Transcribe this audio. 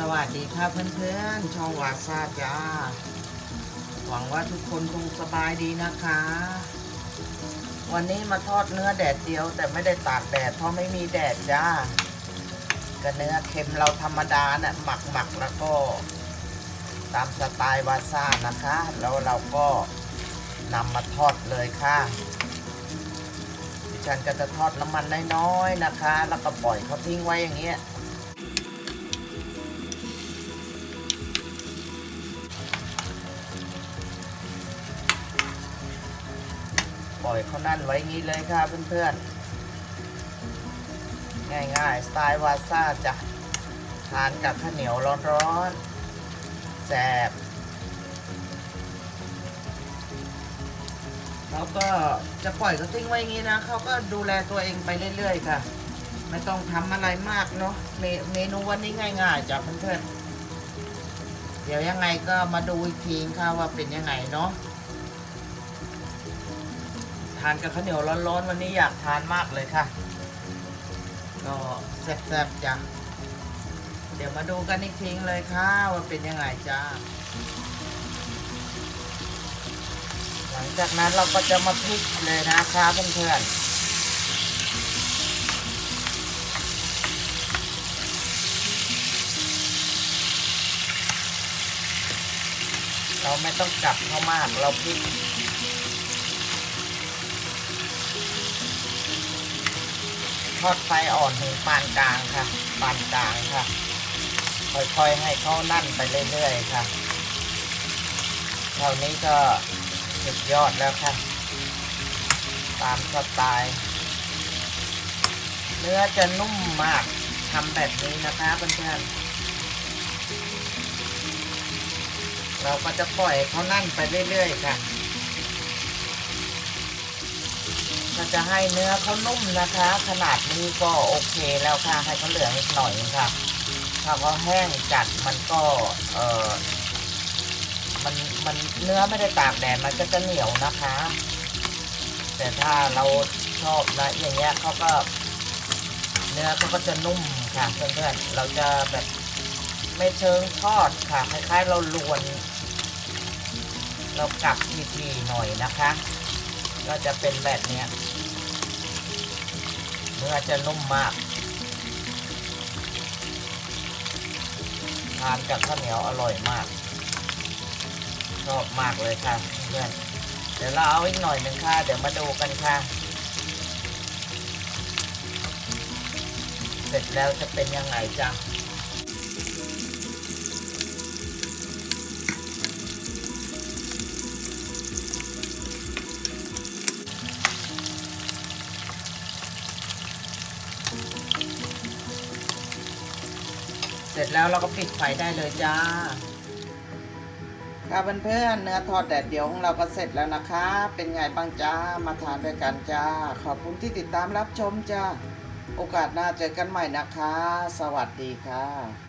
สวัสดีครับเพื่อนๆ ช่องวาซาจ้า หวังว่าทุกคนคงสบายดีนะคะ วันนี้มาทอดเนื้อแดดเดียวแต่ไม่ได้ตากแดดเพราะไม่มีแดดจ้าก็เนื้อเค็มเราธรรมดานะ่ะหมักหมักแล้วก็ ตามสไตล์วาซานะคะ แล้วเราก็นำมาทอดเลยค่ะดิฉันก็จะทอดน้ำมันน้อยๆนะคะ แล้วก็ปล่อยเขาทิ้งไว้อย่างเงี้ย อยเขานั่นไว้งี้เลยค่ะเพื่อนๆ ง่ายๆ สไตล์วาซาจ้ะ ทานกับข้าวเหนียวร้อนๆแซ่บแล้วก็จะปล่อยเขาทิ้งไว้งี้นะเขาก็ดูแลตัวเองไปเรื่อยๆค่ะ ไม่ต้องทำอะไรมากเนาะเมเมนูวันนี้ง่ายๆจ้ะเพื่อนๆเดี๋ยวยังไงก็มาดูอีกทีค่ะว่าเป็นยังไงเนาะานกับข้าวเหนียวร้อนๆวันนี้อยากทานมากเลยค่ะ ก็แซ่บๆจ้ะเดี๋ยวมาดูกันอีกทีเลยค่ะว่าเป็นยังไงจ้าหลังจากนั้นเราก็จะมาพลิกเลยนะคะเพื่อนๆเราไม่ต้องกลับเข้ามาก เราพลิก ทอดไฟอ่อนถึงปานกลางค่ะปานกลางค่ะ ค่อยๆให้เขานั่นไปเรื่อยๆค่ะเท่านี้ก็สุดยอดแล้วค่ะ ตามสไตล์ เนื้อจะนุ่มมากทำแบบนี้นะคะเพื่อนๆเราก็จะปล่อยเขานั่นไปเรื่อยๆค่ะ ถ้าจะให้เนื้อเขานุ่มนะคะ ขนาดนี้ก็โอเคแล้วค่ะ ให้เขาเหลืองอีกหน่อยค่ะ ถ้าเขาแห้งจัดมันก็เออมันมันเนื้อไม่ได้ตากแดดมันก็จะเหนียวนะคะ แต่ถ้าเราชอบนะอย่างเงี้ยเขาก็ เนื้อเขาก็จะนุ่มค่ะเพื่อนๆเราจะแบบไม่เชิงทอดค่ะคล้ายๆเราลวน เรากลับทีๆหน่อยนะคะ ก็จะเป็นแบบนี้เนื้อจะนุ่มมาก ทานกับข้าวเหนียวอร่อยมาก ชอบมากเลยค่ะเพื่อนเดี๋ยวเราเอาอีกหน่อยหนึ่งค่ะ เดี๋ยวมาดูกันค่ะ เสร็จแล้วจะเป็นยังไงจ้ะ เสร็จแล้วเราก็ปิดไฟได้เลยจ้าค่ะเพื่อนๆเนื้อทอดแดดเดียวของเราก็เสร็จแล้วนะคะ เป็นไงบ้างจ้ามาทานด้วยกันจ้า ขอบคุณที่ติดตามรับชมจ้า โอกาสหน้าเจอกันใหม่นะคะ สวัสดีค่ะ